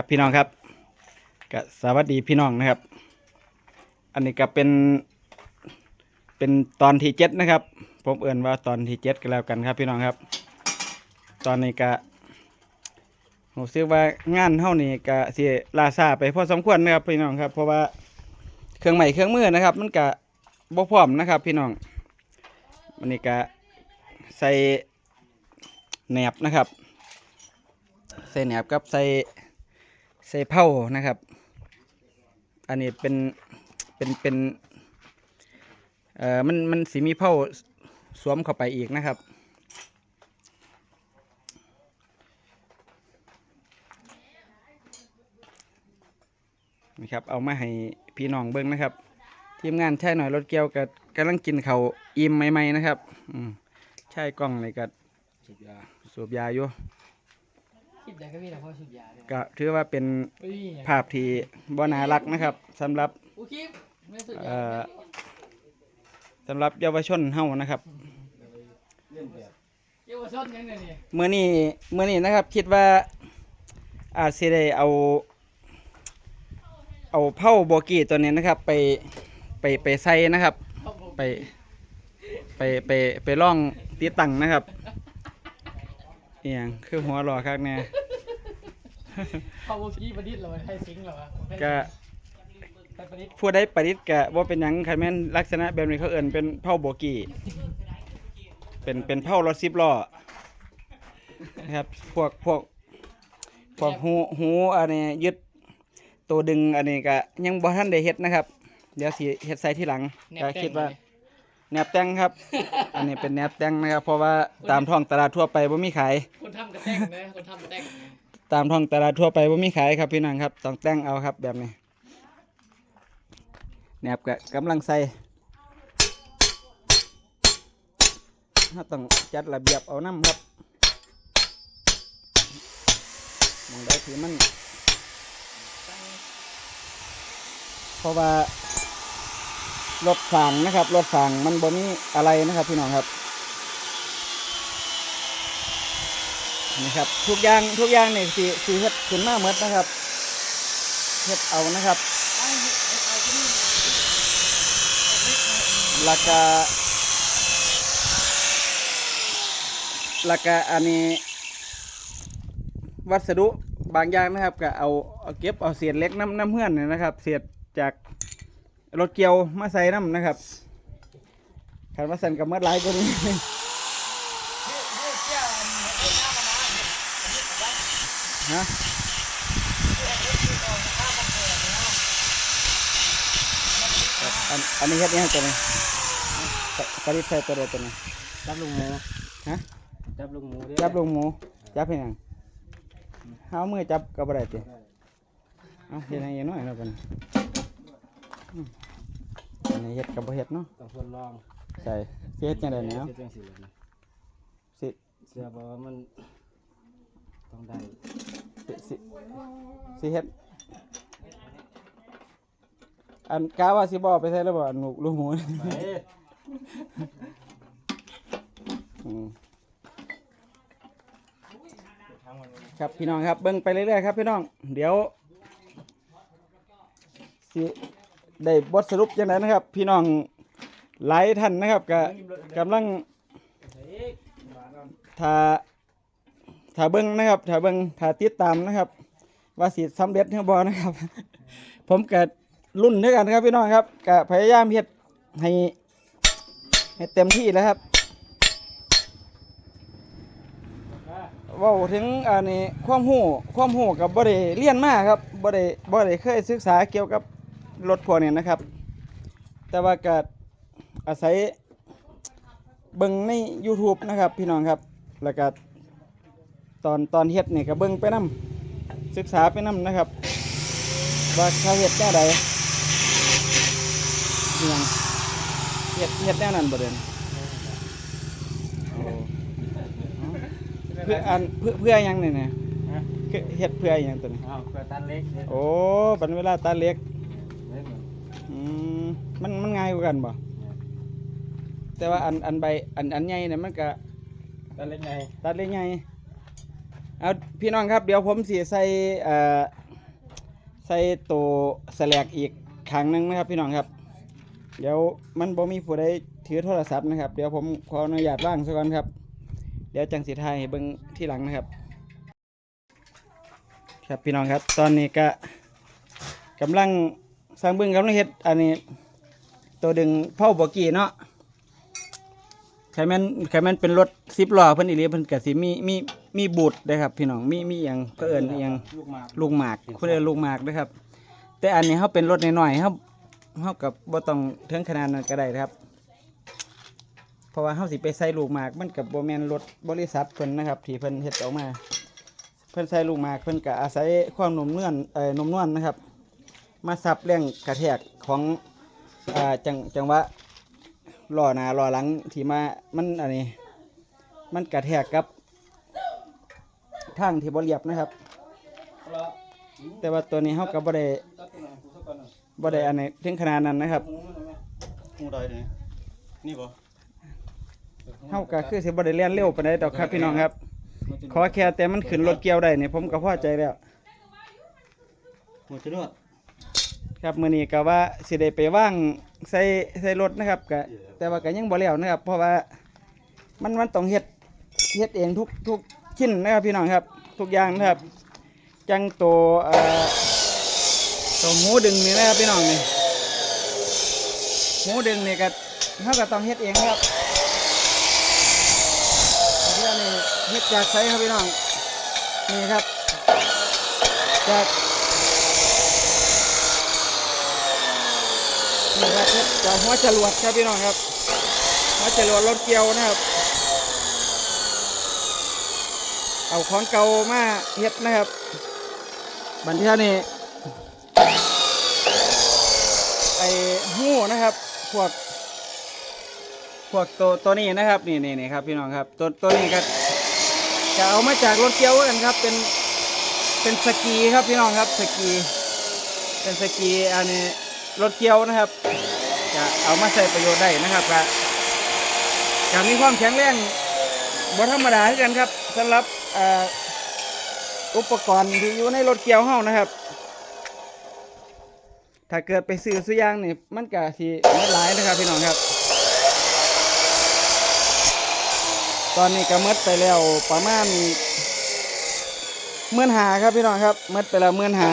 ครับพี่น้องครับก็สวัสดีพี่น้องนะครับ อันนี้ก็เป็นเป็นตอนที่เจ็ดนะครับ ผมเอื่นว่าตอนที่เจ็ดก็แล้วกันครับพี่น้องครับ ตอนนี้ก็ผมซื้อว่างานเท่านี้ก็สิลาซาไปพอสมควรนะครับพี่น้องครับ เพราะว่าเครื่องใหม่เครื่องมือนะครับ มันก็บ่พร้อมนะครับ พี่น้องมันนี้ก็ใส่แหนบนะครับ ใส่แหนบกับใส่ ใส่เผานะครับ อันนี้เป็นเป็นเป็นเอ่อมันมันสีมีเผาสวมเข้าไปอีกนะครับ นะครับ เอามาให้พี่น้องเบิ้งนะครับ ทีมงานใช่หน่อยรถเกี่ยวกับกำลังกินเขาอิ่มใหม่ๆนะครับ อืมใช่กล้องเลยกับสุดยาสูบยาอยู่ คลิปใดก็มีแต่พ่อชุดยาเนี่ยก็ถือว่าเป็นเฮ้ยอย่างภาพที่บ่น่ารักนะครับสำหรับอู้คลิปไม่สุดเอ่ยาอสำหรับเยาวชนเฮานะครับเล่นแบบเยาวชนยังไงเนี่ยเมื่อนี้เมื่อนี้นะครับ คิดว่าอาจสิได้เอา เอาเผาโบกี้ตัวนี้นะครับ ไปไปไปใส่นะครับพ่อผมไปไปไปไปล่องตีตังนะครับ อหย่างคือหัวรอคักแน่พ่อโบกี้ประดิษฐ์เหรอให้ซิงค์เหรอวะก็ไปประดิษฐ์ผู้ใดประดิษฐ์กะว่าเป็นหยังคันแม่นลักษณะแบบนี้เขาเอิ่นเป็นเผาโบกี้เป็นเป็นเผารถสิบล้อนะครับพวกพวกพวกหูหูอันนี้ยึดตัวดึงอันนี้ก็ยังบ่ทันได้เฮ็ดนะครับ เดี๋ยวสิเฮ็ดใส่ที่หลังก็คิดว่า แนบ แต่งครับ อันนี้เป็นแนบแต่งนะครับ เพราะว่าตามท้องตลาดทั่วไปบ่มีขาย คนทำกระแตงนะคนทำกระแตงตามท้องตลาดทั่วไปว่ามีขายครับพี่น้องครับ ต้องแต่งเอาครับแบบนี้แหนบกะกำลังใส่ถ้าต้องจัดระเบียบเอาน้ำครับมองได้ถือมัน เพราะว่า รถฝางนะครับ รถฝางมันบ่มีอะไรนะครับ พี่น้องครับนี่ครับ ทุกอย่างทุกอย่างเนี่ยสีสีเฮ็ดขึ้นมาหมดนะครับเฮ็ดเอานะครับแล้วก็แล้วก็อันนี้ วัสดุบางอย่างนะครับก็เอาเอาเก็บเอาเศษเล็กน้ำน้ำเพื่อนเนี่ยนะครับ เศษจาก รถเกี่ยวมาใส่น้ำนะครับขันว่าสันกับเมื่อไรก็นี้ฮะครับอันอันนี้เฮ็ดยังไงตัวนี้ปปริใส่ตัวเดียวตัวนี้จับลูกหมูฮะจับลูกหมูเด้จับลงหมูจับเห็นยังเอามือจับก็บ่ได้ติเอาเฮ็ดให้ยังน้อยเนาะกัน อืมอันนี้เฮ็ดกับบ่เฮ็ดเนาะต้องทดลองใส่สิเฮ็ดจังได๋แนวเฮ็ดจังซี่เลยนะสิเสื้อบอกว่ามันต้องได้สิสิสิเฮ็ดอันกาว่าสิบ่เอาไปใส่แล้วบ่อันลูกลูกหมูนี่ไปอืม ครับพี่น้องครับเบิ่งไปเรื่อยๆครับพี่น้อง เดี๋ยวสิ ได้บทสรุปยังไงนะครับ พี่น้องหลายท่านนะครับก็กำลังถ้าถ้าเบิ่งนะครับถ้าเบิ่งถ้าติดตามนะครับ ว่าสิสำเร็จหรือบ่นะครับ ผมก็รุ่นด้วยกันครับพี่น้องครับก็พยายามเฮ็ดให้ให้เต็มที่แล้วครับว้าถึงอันนี้ความรู้ความรู้กับบ่ได้เรียนมากครับบ่ได้บ่ได้เคยศึกษาเกี่ยวกับ รถพวกนี้นะครับ แต่ว่าก็อาศัยเบิ่งใน YouTube นะครับ พี่น้องครับแล้วก็ตอนตอนเฮ็ดนี่ก็เบิ่งไปนํศึกษาไปนํนะครับ ว่าเขาเฮ็ดแนวใดอิหยังเฮ็ดเฮ็ดแนวนั้นบ่เด่นโอ้เพื่ออันเพื่อเพื่อหยังนี่เนี่ยคือเฮ็ดเพื่อหยังตัวนี้อ้าวเพื่อตันเล็กเด้โอ้บันเวลาตาเล็ก เล็กเหมือน อื มมันมันง่ายกว่ากันบ่แต่ว่าอันอันใบอันอันใหญ่เนี่ยมันก็ตันเล็กไงตัดเล็กใหญ่เอาพี่น้องครับเดี๋ยวผมสิใส่เอ่อใส่ตัวแสลกอีกครั้งหนึงนะครับ พี่น้องครับ เดี๋ยวมันบ่มีผู้ใดถือโทรศัพท์นะครับ เดี๋ยวผมขออนุญาตว่างซะก่อนครับ เดี๋ยวจังสิถ่ายให้เบิ่งที่หลังนะครับ ครับพี่น้องครับ ตอนนี้ก็กำลัง สร้างบิ่งกำลังเฮ็ดอันนี้ ตัวดึงเผาบกีเนาะใครแม่นใครแม่นเป็นรถสิบล้อเพิ่นอีหลีเพิ่นก็สิมีมีมีบูดเด้ครับ พี่น้องมีมีหยังก็เอิ้นอิหยังลูกหมากลูกหมากเพิ่นเอิ้นลูกหมากเด้ครับ แต่อันนี้เฮาเป็นรถน้อยๆเฮาเฮากับบ่ต้องถึงขนาดนั้นก็ได้นะครับ เพราะว่าเฮาสิไปใส่ลูกหมากมันกับบ่แม่นรถบริษัทเพิ่นนะครับที่เพิ่นเฮ็ดออกมา เพิ่นใส่ลูกหมากเพิ่นก็อาศัยความนุ่มเนวลเอ่อนุ่มนวลนะครับ มาซับแรงกระแทกของอ่าจังจังหวะล้อหน้าล้อหลังที่มามันอันนี้ มันกระแทกกับทางที่บ่เรียบนะครับเอาละแต่ว่าตัวนี้เฮาก็บ่ได้ตัดตัวหน่อยกูสักก่อนหน่อยบ่ได้อันไหนถึงขนาดนั้นนะครับหูมันได้ไหมหูใดนี่นี่บ่เฮาก็คือสิบ่ได้เรียนเร็วปานใดดอกครับพี่น้องครับ ขอแค่แต่มันขึ้นรถเกี่ยวได้นี่ผมก็พอใจแล้วหัวจรวด ครับมื้อนี้ก็ว่าสิได้ไปว่างใส่ใส่รถนะครับก็แต่ว่าก็ยังบ่แล้วนะครับ เพราะว่ามันมันต้องเฮ็ดเฮ็ดเองทุกทุกชิ้นนะครับพี่น้องครับ ทุกอย่างนะครับ จังตัวเอ่อตัวหมูดึงนี่นะครับพี่น้องนี่หมูดึงนี่ก็เฮาก็ต้องเฮ็ดเองครับเรื่องนี้เฮ็ดจากไสครับพี่น้องนี่ครับจาก นี่ครับจากหัวจรวดครับพี่น้องครับหัวจรวดรถเกียวนะครับ เอาของเก่ามาเฮ็ดนะครับบันเทียนี่ไอ้หู้นะครับพวกพวกตัวตัวนี้นะครับนี่นี่นี่ครับพี่น้องครับตัวตัวนี้ก็จะเอามาจากรถเกียวกันครับ เป็นเป็นสกีครับพี่น้องครับสกี เป็นสกีอันนี้ รถเกี่ยวนะครับจะเอามาใช้ประโยชน์ได้นะครับก็จะมีความแข็งแรงบ่ธรรมดาคือกันครับสำหรับอ,อุปกรณ์ที่อยู่ในรถเกี่ยวเฮานะครับ ถ้าเกิดไปซื้อสุอยางนี่มันก็สิไม่หลายนะครับพี่น้องครับ ตอนนี้ก็หมดไปแล้วประมาณหมื่นหาครับพี่น้องครับหมดไปแล้วหมื่นหา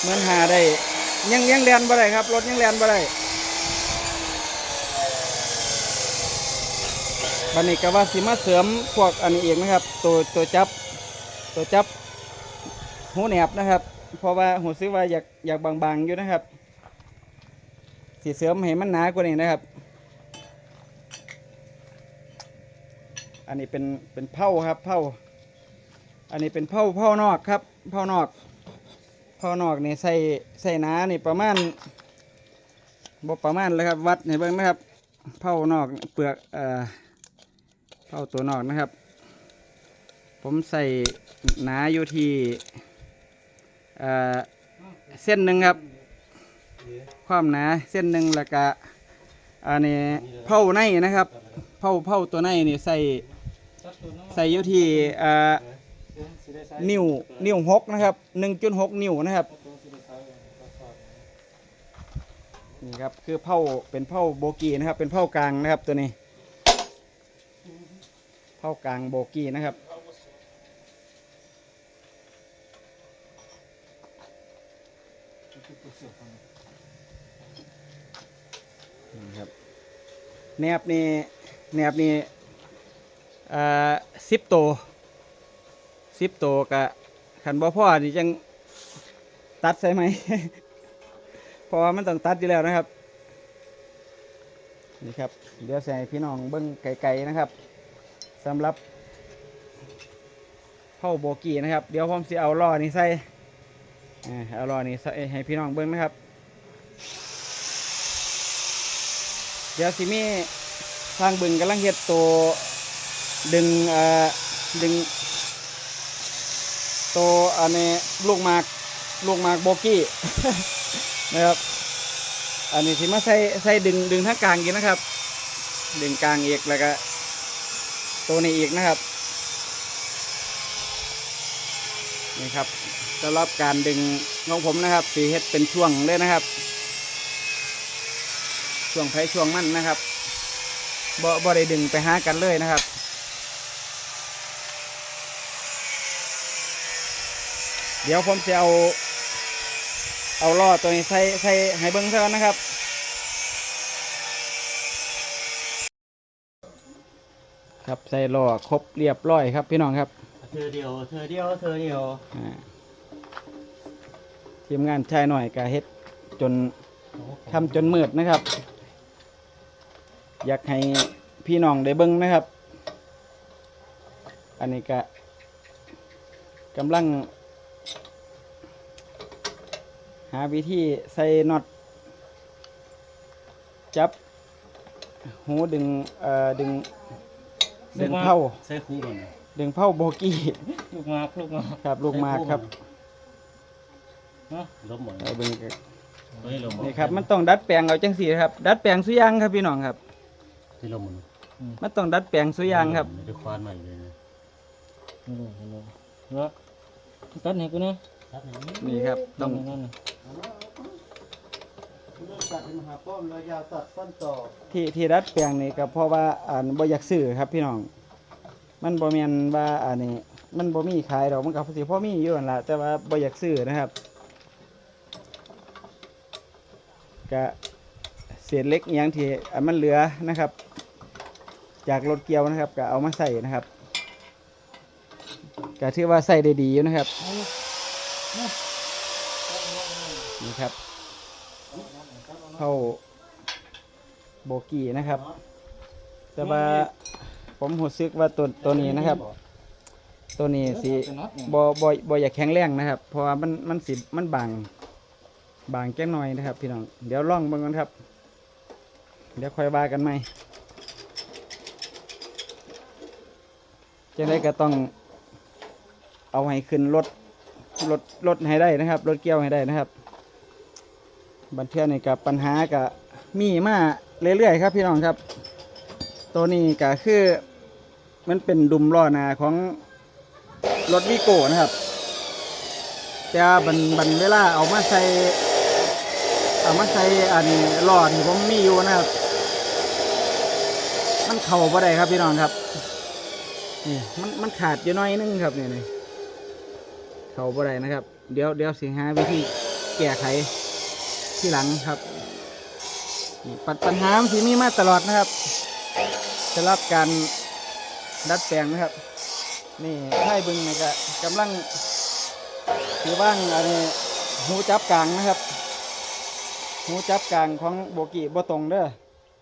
เหมือนหาได้ ยังยังแลนบ่ได้ครับ รถยังแลนบ่ได้บันนี้ก็ว่าสิมาเสริมพวกอันนี้เองนะครับ ตัวตัวจับ ตัวจับหูแหนบนะครับ เพราะว่าหูซื้อว่าอยากอยากบางๆอยู่นะครับสีเสริมให้มันหนากว่านี้นะครับ อันนี้เป็นเป็นเผาครับเผาอันนี้เป็นเผาเผานอกครับเผานอก พอนอกนี่ใส่ใส่หนานี่ประมาณบ่ประมาณเลยครับ วัดให้เบิ่งนะครับเผานอกเปลือกเอ่อเผาตัวนอกนะครับ ผมใส่หนาอยู่ที่เอ่อเส้นหนึ่งครับ ความหนาเส้นหนึ่งแล้วก็อันนี้เผาในนะครับเผาเผาตัวในนี่ใส่ใส่อยู่ที่เอ่อ นิ้วนิ้วหกนะครับหนึ่งจุดหกนิ้วนะครับนี่ครับคือเผาเป็นเผาโบกีนะครับ เป็นเผากลางนะครับตัวนี้เผากลางโบกีนะครับนี่ครับแนบนี่แนบนี่อ่าสิบโต สิบโตกะขันบ่พ่อนี่จังตัดใส่ไหม เพราะว่ามันต้องตัดอยู่แล้วนะครับ นี่ครับ เดี๋ยวใส่พี่น้องเบิ้งไก่ๆนะครับสำหรับเข้าโบกี้นะครับ เดี๋ยวผมสิเอาล้อนี้ใส่เอาล้อนี้ใส่ให้พี่น้องเบิ้งนะครับ เดี๋ยวสิมีทางบึงกำลังเฮ็ดตัวดึงเออดึง ตัวอันนี้ลูกหมากลูกหมากโบกี้นะครับ อันนี้ที่มาใส่ใส่ดึงดึงทั้งกลางอีกนะครับ ดึงกลางอีกแล้วก็ตัวนี้อีกนะครับนี่ครับสำหรับการดึงของผมนะครับสีเฮ็ดเป็นช่วงเลยนะครับ ช่วงไผช่วงมั่นนะครับบ่บ่ได้ดึงไปหากันเลยนะครับ เดี๋ยวผมจะเอา เอาล่อตัวนี้ใส่ใส่ให้เบิ้งซะก่อนนะครับครับใส่ล่อครบเรียบร้อยครับพี่น้องครับเธอเดียวเธอเดียวเธอเดียวอ่าทีมงานชายหน่อยก็เฮ็ดจนทำจนมืดนะครับ อยากให้พี่น้องได้เบิ้งนะครับ อันนี้ก็กำลังหาวิธีใส่น็อตจับ หูดึงเอ่อดึง ดึงเผาใส่คู่มันดึงเผาโบกี้ลูกมากลูกมากครับลูกหมากครับล้มหมดเอาเบิ่งกันเฮ้ยล้มหมดนี่ครับ มันต้องดัดแปลงเอาจังสีครับ ดัดแปลงสุอยางครับพี่น้องครับที่ล้มหมดมันต้องดัดแปลงสุอยางครับไม่ได้ควานใหม่เลยนะนี่เลยนี่เลยเนาะตัดให้กูนะครับอย่างนี้นี่ครับต้องนั่นน่ะ ตัดมหาป้อมเลยยาวตัดสั้นต่อที่ที่ดัดแปลงนี่ก็เพราะว่าอ่านบ่อยากซื้อครับพี่น้อง มันบ่แม่นว่าอันนี้มันบ่มีขายดอกมันก็สิพอมีอยู่นั่นล่ะแต่ว่าบ่อยากซื้อนะครับก็เศษเล็กอหยังที่อันมันเหลือนะครับ จากรถเกี่ยวนะครับก็เอามาใส่นะครับก็ถือว่าใส่ได้ดีอยู่นะครับ นี่ครับ เข้าโบกี้นะครับ แต่ว่าผมรู้สึกว่าตัวตัวนี้นะครับ ตัวนี้สิเป็นน็อตเนี่ยบ่บ่บ่อยากแข็งแรงนะครับ เพราะว่ามันมันสิมันบางบางแจ้งหน่อยนะครับ พี่น้องเดี๋ยวลองเบิ่งกันครับ เดี๋ยวค่อยว่ากันใหม่จังไดก็ต้องเอาให้ขึ้นรถรถรถให้ได้นะครับรถเกี่ยวให้ได้นะครับ บันเทือนี่กับปัญหากับมีมาเรื่อยๆครับพี่น้องครับ ตัวนี้ก็คือมันเป็นดุมล้อนาของรถวิโก้นะครับแต่บันบันเวลาเอามาใส่เอามาใส่อันล้อที่ผมมีอยู่นะครับมันเข่าบ่ได้ครับพี่น้องครับนี่มันมันขาดอยู่น้อยนึงครับนี่นี่เข่าบ่ได้นะครับ เดี๋ยวเดี๋ยวสิหาวิธีแก้ไข ที่หลังครับนี่ปัญปัญหาที่มีมาตลอดนะครับสำหรับการดัดแปลงนะครับ นี่ไพ่บึงนี่ก็กำลังถือว่างอันนี้หูจับกลางนะครับ หูจับกลางของโบกีบ่ตรงเด้อ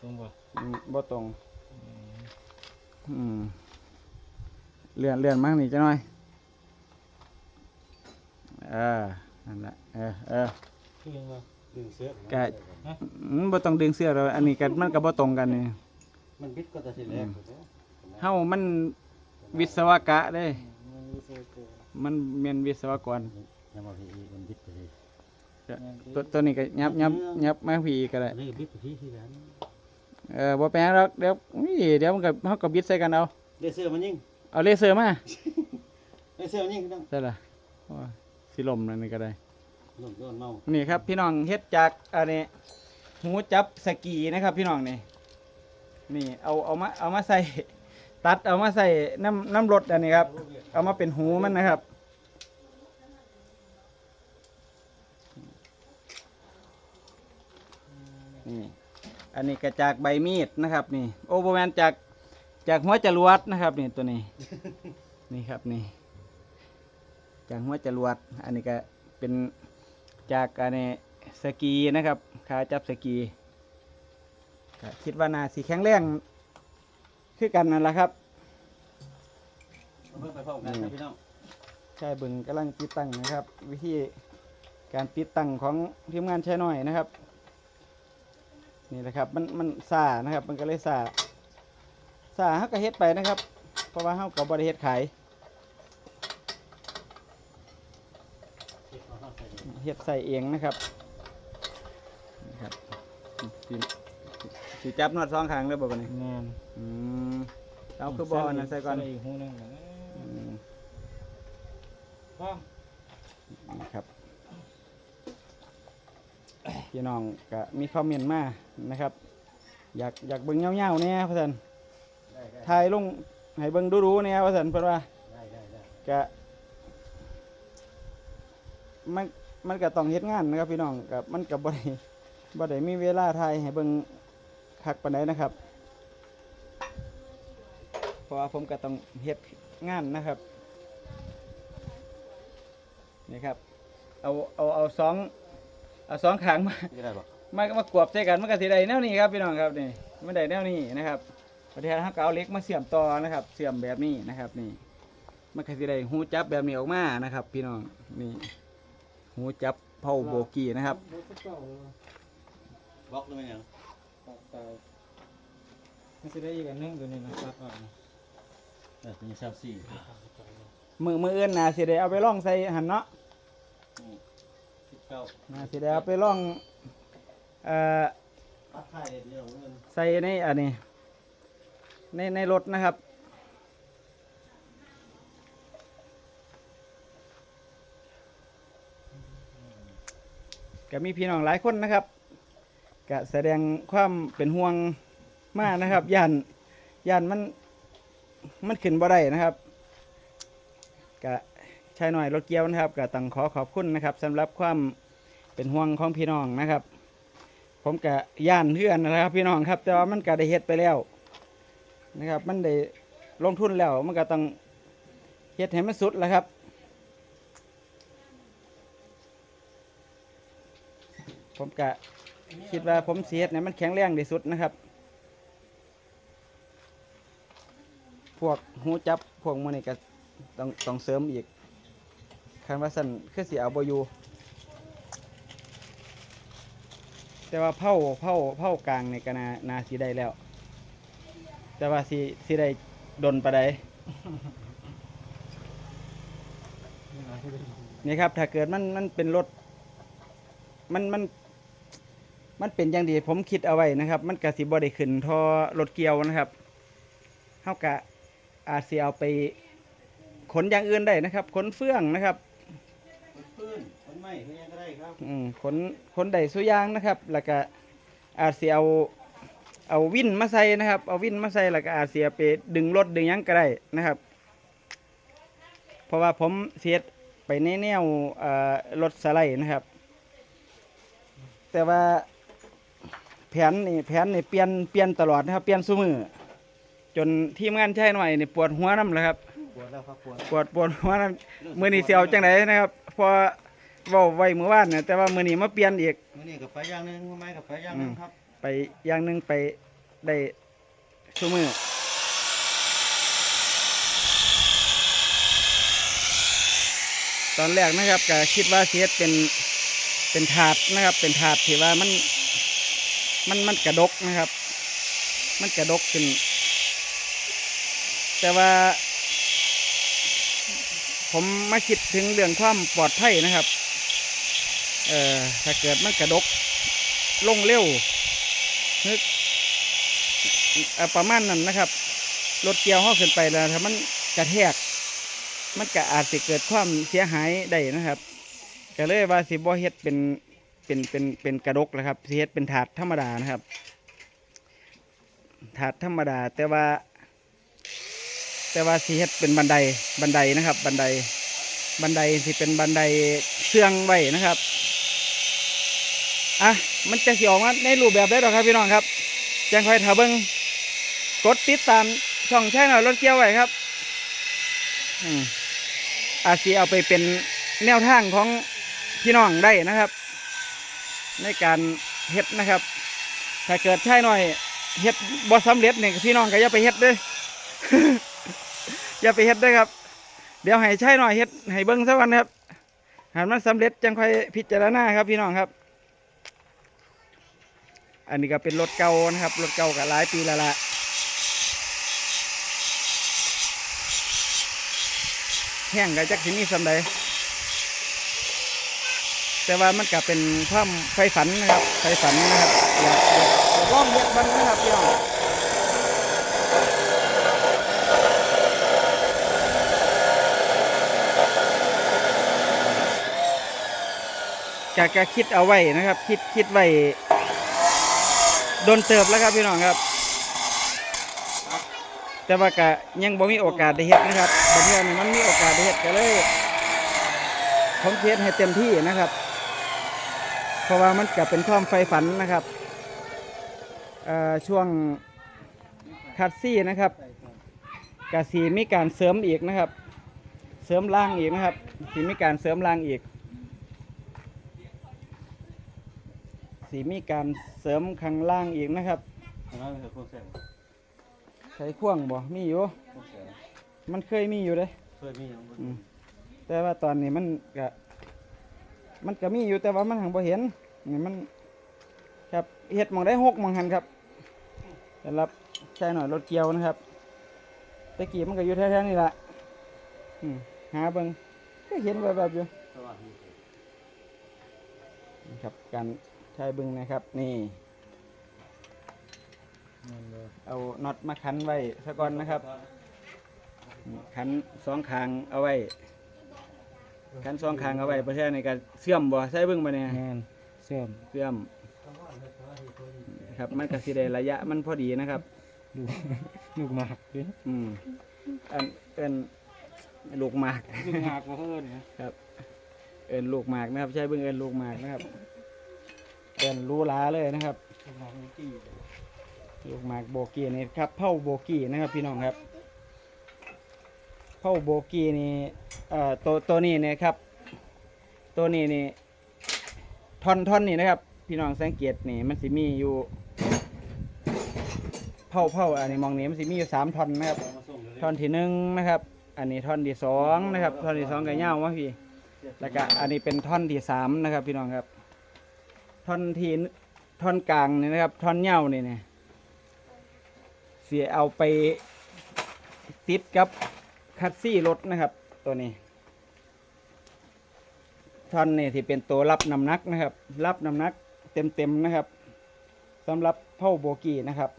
ตรงบ่อืมบ่ตรงอืมเลื่อนเลื่อนมากนี่จะหน่อยเออนั่นแหละเออเออที่ยังบ่ ดึงเสื้อแกะอืมบ่ต้องดึงเสื้อเราอันนี้ก็มันก็บ่ตรงกันนี่มันบิดก็จะสิแรกเฮามันวิศวกะเด้ มันมีเซลล์เกินมันแม่นวิศวกร ยังมาพี่มันบิดไปทีตัวตัวนี้ก็ยับยับยับมาพี่อีกก็ได้อันนี้ก็บิดไปที่ที่นั้นเออบ่แปลงหรอกเดี๋ยวอุ้ยเดี๋ยวมันก็เฮาก็บิดใส่กันเอาได้เสื้อมันยิงเอาเลเซอร์มาได้เสื้อมันยิงพี่น้อง ใช่ล่ะโอ้ยสิลมนั่นนี่ก็ได้ห นี่ครับพี่น้องเฮ็ดจากอันนี้หูจับสกีนะครับพี่น้องนี่นี่เอาเอามาเอามาใส่ตัดเอามาใส่น้ำน้ำรถอันนี้ครับ เอามาเป็นหูมันนะครับ นี่อันนี้ก็จากใบมีดนะครับนี่โอโบแมนจากจากหัวจรวดนะครับนี่ตัวนี้นี่ครับนี่จากหัวจรวด อันนี้ก็เป็น จากอันนี้สกีนะครับขาจับสกีก็คิดว่านาสีแข็งแรงคือกันนั่นแหละครับเพิ่งไปพร้อมกันนะพี่น้องใช่บึงกำลังติดตั้งนะครับ วิธีการติดตั้งของทีมงานใช้หน่อยนะครับ นี่แหละครับมันมันซานะครับ มันก็เลยซาซาเฮาก็เฮ็ดไปนะครับ เพราะว่าเฮาก็บ่ได้เฮ็ดขาย เฮียบใส่เองนะครับนะครับสีจับนวดซองขางเลยบ่ปนี้งานอืมเอาคือบอลนะใส่ก่อนอีกหูนึงพ่อนะครับพี่น้องก็มีคอมเมนต์มานะครับ อยากอยากเบิ้งเงาๆเนี่ยพ่อสันถ่ายลงให้เบิ้งดูๆเนี่ยพ่อสันเพื่อนว่าก็มัน มันก็ต้องเฮ็ดงานนะครับพี่น้องก็มันก็บ่ได้บ่ได้มีเวลาถ่ายให้เบิ่งคักปานใดนะครับเพราะว่าผมก็ต้องเฮ็ดงานนะครับนี่ครับเอาเอาเอาสองเอาสองขางมาจะได้ปะมามากวบใส่กันมันก็สิได้แนวนี้ครับพี่น้องครับนี่มันได้แนวนี้นะครับประเทศเราก็เอาเหล็กมาเสียมต่อนะครับ เสียมแบบนี้นะครับ นี่มันก็สิได้หูจับแบบนี้ออกมานะครับ พี่น้องนี่ หูจับเผาโบกี้นะครับรถเก่าบล็อกหรือไม่ยังตัดตายไม่ใช่ได้อีกอันหนึงตัวนี้นะครับอ่าเออมีซาบซี่มือมืออื่นน่ะสิได้เอาไปล่องใส่หันเนาะสิบเก้าน่าสิได้เอาไปล่องเอ่อตัดไข่เดียวเงินใส่ในอันนี้ในในรถนะครับ ก็มีพี่น้องหลายคนนะครับก็แสดงความเป็นห่วงมากนะครับย่านย่านมันมันขึ้นบ่ได้นะครับก็ชายหน่อยรถเกียวนะครับก็ต้องขอขอบคุณนะครับสำหรับความเป็นห่วงของพี่น้องนะครับ ผมก็ย่านเพื่อนนะครับ พี่น้องครับ แต่ว่ามันก็ได้เฮ็ดไปแล้วนะครับ มันได้ลงทุนแล้วมันก็ต้องเฮ็ดให้มันสุดแล้วครับ ผมก็คิดว่าผมเสียดเนี่ยมันแข็งแรงที่สุดนะครับ พวกหูจับพวกมันนี่ก็ต้องต้องเสริมอีกคันว่าสั่นคือสิเอาบอยู่แต่ว่าเผาเผาเผากลางนี่ก็นานาสีได้แล้ว แต่ว่าสีสีได้ดนปะไดนี่นะที่ได้นี่ครับ ถ้าเกิดมันมันเป็นรถมันมัน มันเป็นอย่างดีผมคิดเอาไว้นะครับ มันกะสิบ่ได้ขึ้นทอรถเกี่ยวนะครับเฮากะอาจสิเอาไปขนอย่างอื่นได้นะครับ ขนเฟื่องนะครับคนพื้นคนไม้คนยังก็ได้ครับอืมขนขนได้สุอยางนะครับ แล้วก็อาจสิเอาเอาวินมาใส่นะครับ เอาวินมาใส่แล้วก็อาจสิเอาไปดึงรถดึงหยังก็ได้นะครับ เพราะว่าผมเสียดไปในแนวเอ่อรถสไลด์นะครับ แต่ว่า แผนนี่แผนนี่เปลี่ยนเปลี่ยนตลอดนะครับเปลี่ยนซุมือจนทีมงานใช่หน่อยนี่ปวดหัวน้ำเลยครับ ปวดแล้วครับปวดปวดปวดหัวน้ำมือนี่เสียวจังไดนะครับพอเว้าไว้เมื่อวานเนี่ยแต่ว่ามือนี่มาเปลี่ยนอีกมื้อนี้กับไปอย่างหนึงมื้อไม้กับไปอย่างหนึงครับ ไปอย่างหนึ่งไปได้ซุมือตอนแรกนะครับก็คิดว่าเสียเป็นเป็นถาดนะครับ เป็นถาดที่ว่ามัน มันมันกระดกนะครับ มันกระดกขึ้น แต่ว่า ผมมาคิดถึงเรื่องความปลอดภัยนะครับ เอ่อถ้าเกิดมันกระดกลงเร็วนึกประมาณนั้นนะครับ รถเกียวห้อขึ้นไปแล้วถ้ามันกระแทก มันก็อาจจะเกิดความเสียหายได้นะครับก็เลยว่าสิบ่เฮ็ดเป็น เป็นเป็นเป็นกระดกนะครับเฮ็ดเป็นถาดธรรมดานะครับ ถาดธรรมดาแต่ว่า แต่ว่าสิเฮ็ดเป็นบันไดบันไดนะครับ บันไดบันไดสิเป็นบันไดเสื่องไว้นะครับอะมันจะสิออกมาในรูปแบบได้หรอครับพี่น้องครับแจ้งคอยถาเบิงกดติดตามช่องแช่หน่อยรถเกี่ยวไว้ครับอืมอาจสิเอาไปเป็นแนวทางของพี่น้องได้นะครับ ในการเฮ็ดนะครับ ถ้าเกิดใช่หน่อยเฮ็ดบ่สำเร็จเนี่ยพี่น้องก็อย่าไปเฮ็ดเด้ออย่าไปเฮ็ดด้วยครับ เดี๋ยวให้ใช่หน่อยเฮ็ดให้เบิ้งสักวันครับหากมันสำเร็จจังค่อยพิจารณาครับ พี่น้องครับ อันนี้ก็เป็นรถเก่านะครับรถเก่ากับหลายปีแล้วละแห้งก็จักสิมีสำใด แต่ว่ามันก็เป็นความไฟฝันนะครับไฟฝันนะครับอยากอยากอยากลองเฮ็ดมันนะครับพี่น้องกะกะคิดเอาไว้นะครับ คิดคิดไว้โดนเติบแล้วครับพี่น้องครับ แต่ว่ากะยังบ่มีโอกาสได้เฮ็ดนะครับบางเทื่อนี่มันมีโอกาสได้เฮ็ดก็เลยผมเฮ็ดให้เต็มที่นะครับ ราะว่ามันก็เป็นความใฝ่ฝันนะครับเอ่อช่วงคัดซี่นะครับกะสีมีการเสริมอีกนะครับ เสริมล่างอีกนะครับสีมีการเสริมล่างอีกสีมีการเสริมข้างล่างอีกนะครับอันนั้นคือโครงแสงใช้ข่วงบ่มีอยู่โครงแสงมันเคยมีอยู่เลยเคยมีอย่างบ่อืมแต่ว่าตอนนี้มันก็มันก็มีอยู่แต่ว่ามันหังบ่เห็น นี่มันครับเห็ดมองได้หกมองหันครับสำหรับใช้หน่อยรถเกียวนะครับตะกี้มันก็อยู่แถวๆนี่แหละหาเบิ่งก็เห็นแบบๆอยู่ครับการใช้เบิ่งนะครับ นี่เอาน็อตมาคันไว้ซะก่อนนะครับขันสองขางเอาไว้ขันสองขางเอาไว้ประเทศในการเสื่อมบ่ใช่เบิ่งบ่เนี่ย สื่อมเสื่อมครับ มันก็สิได้ระยะมันพอดีนะครับ ลูกลูกหมากเด้อืมอันเอิ้นลูกหมาก ลูกหมากบ่เพิ่นนะครับ เอิ้นลูกหมากนะครับ ใช่เบิ่งเอิ้นลูกหมากนะครับ เอิ้นรูหลาเลยนะครับ ลูกหมากมีกี่ลูกหมากโบกี้นี่ครับเผาโบกี้นะครับ พี่น้องครับเผาโบกี้นี่เอ่อตัวตัวนี้เนยครับ ตัวนี้นี่ ท่อนท่อนนี่นะครับ พี่น้องสังเกตนี่มันสิมีอยู่เผาเผาอันนี้มองนี้มันสิมีอยู่สามท่อนนะครับท่อนที่หนึ่งนะครับ อันนี้ท่อนที่สองนะครับ ท่อนที่สองก็ยาวมาพี่แล้วก็อันนี้เป็นท่อนที่สามนะครับ พี่น้องครับ ท่อนที่ท่อนกลางนี่นะครับ ท่อนเง่านี่เนี่ยเสียเอาไปติดกับคัดซี่รถนะครับ ตัวนี้ ท่อนนี่ที่เป็นตัวรับน้ำหนักนะครับ รับน้ำหนักเต็มๆนะครับสำหรับเผาโบกี้นะครับ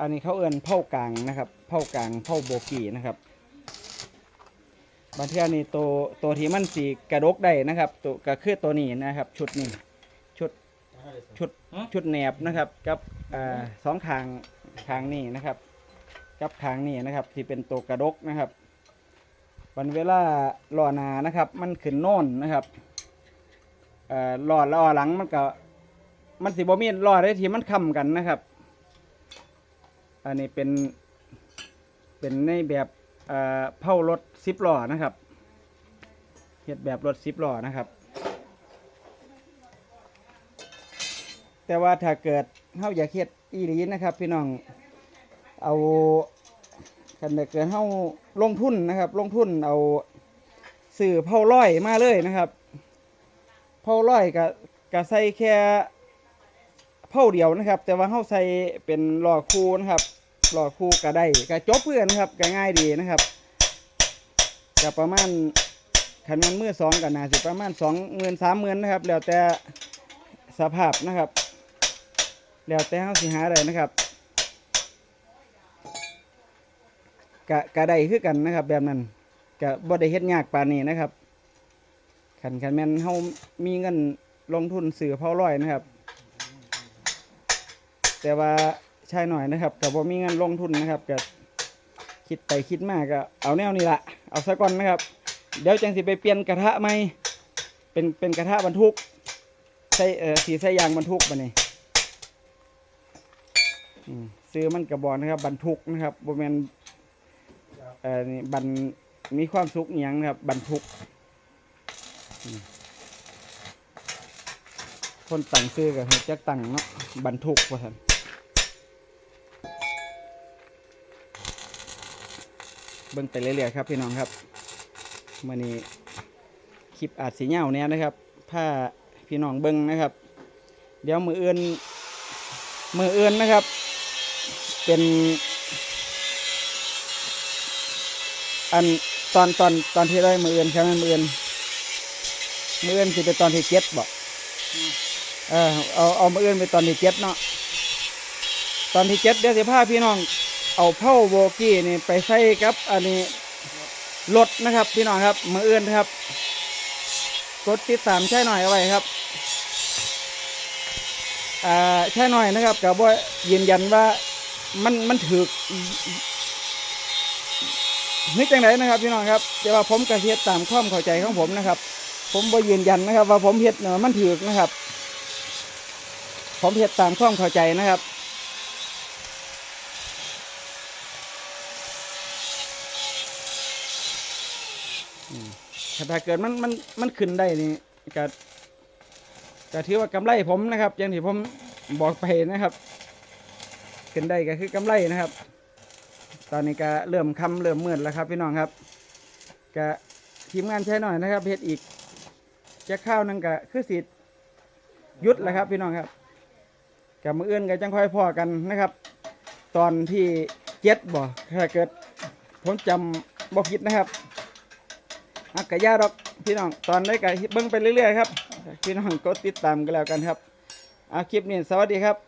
อันนี้เขาเอื่นเผากลางนะครับเผากลางเผาโบกี้นะครับบางเทีนี่ตัวตัวที่มันสีกระดกได้นะครับตัวก็คือตัวนี้นะครับ ชุดนี้ชุดชุดชุดแหนบนะครับกับอสองขางขางนี้นะครับ กับขางนี้นะครับ ที่เป็นตัวกระดกนะครับ วันเวลาล่อหนานะครับ มันขึ้นโน่นนะครับเอ่อล่อล่อหลังมันก็มันสิบ่มีล่อได้ทีมันค้ำกันนะครับ อันนี้เป็นเป็นในแบบเอ่อเผารถสิบล้อนะครับเฮ็ดแบบรถสิบล้อนะครับ แต่ว่าถ้าเกิดเฮาอยากเฮ็ดอีหลีนะครับ พี่น้องเอา คันถ้าเกิดเฮาลงทุนนะครับ ลงทุนเอาสื่อเผาร้อยมาเลยนะครับเผาร้อยก็ก็ใส่แค่เผาเดียวนะครับ แต่ว่าเฮาใส่เป็นหล้อคูนะครับหล่อคูก็ได้ก็จบเพื่อนครับก็ง่ายดีนะครับก็ประมาณคันมันมือสองกันนาสิประมาณสองหมื่นสามหมื่นนะครับ แล้วแต่สภาพนะครับ แล้วแต่เขาสิหาได้นะครับ กะกะได้คือกันนะครับ แบบนั้นกะบ่ได้เฮ็ดยากปานนี้นะครับคันคันแม่นเฮามีเงินลงทุนซื้อเผาร้อยนะครับ แต่ว่าใช่หน่อยนะครับกับว่ามีเงินลงทุนนะครับกับคิดไปคิดมากก็เอาแนวนี้ละเอาซะก่อนนะครับ เดี๋ยวจังสิไปเปลี่ยนกระทะไหมเป็นเป็นกระทะบรรทุกใส่เอ่อสีใส่ยางบรรทุกมาเนี่อืมซื้อมันกระบอกนะครับบรรทุกนะครับบแมน เอ่อนี่บรรมีความสุขอหย่างนะครับบรรทุกอืมคนตั้งซื้อกับเฮดจักตั้งเนาะบรรทุกว่าท่นเบิ่งไปเรื่อยๆครับพี่น้องครับมื่อนี้คลิปอาจสีเหงาเนี่ยนะครับผ้าพี่น้องเบิ่งนะครับ เดี๋ยวมืออื่นมืออื่นนะครับ เป็น อันตอนตอนตอนที่ได้มืออื่นใช่ไหมมืออื่นมืออื่นสิเป็นตอนที่เจ็ดบอกเออเอาเอามืออื่นไปตอนที่เจ็ดเนาะตอนที่เจ็ดเดี๋ยวสิพาพี่น้องเอาเผาโบกี้นี่ไปใส่กับ อันนี้รถนะครับ พี่น้องครับมืออื่นนะครับตกดติดตามใช่หน่อยเอาไว้ครับอ่าใช่หน่อยนะครับกับว่ายืนยันว่ามันมันถือ นึกจังไหนนะครับพี่น้องครับแต่ว่าผมกระเทียดตามความเข้าใจของผมนะครับ ผมบ่ยืนยันนะครับ ว่าผมเฮ็ดเนาะมันถือนะครับ ผมเฮ็ดตามความเข้าใจนะครับถ้าเกิดมันมันมันขึ้นได้นี่ก็ก็ถือว่ากำไรผมนะครับ อย่างที่ผมบอกไปนะครับ ขึ้นได้ก็คือกำไรนะครับ ตอนนี้ก็เริ่มคำเริ่มมืดแล้วครับพี่น้องครับก็ทีมงานใช้หน่อยนะครับเฮ็ดอีกจะข้าวนั่นก็คือสิหยุดแล้วครับ พี่น้องครับกับมือเอื่นก็จังค่อยพอกันนะครับ ตอนที่เจ็ดบ่ถ้าเกิดผมจำบ่ผิดนะครับอักกะยาดอกพี่น้องตอนได้กะเบิ่งไปเรื่อยๆครับ พี่น้องกดติดตามกันแล้วกันครับเอาคลิปนี้สวัสดีครับ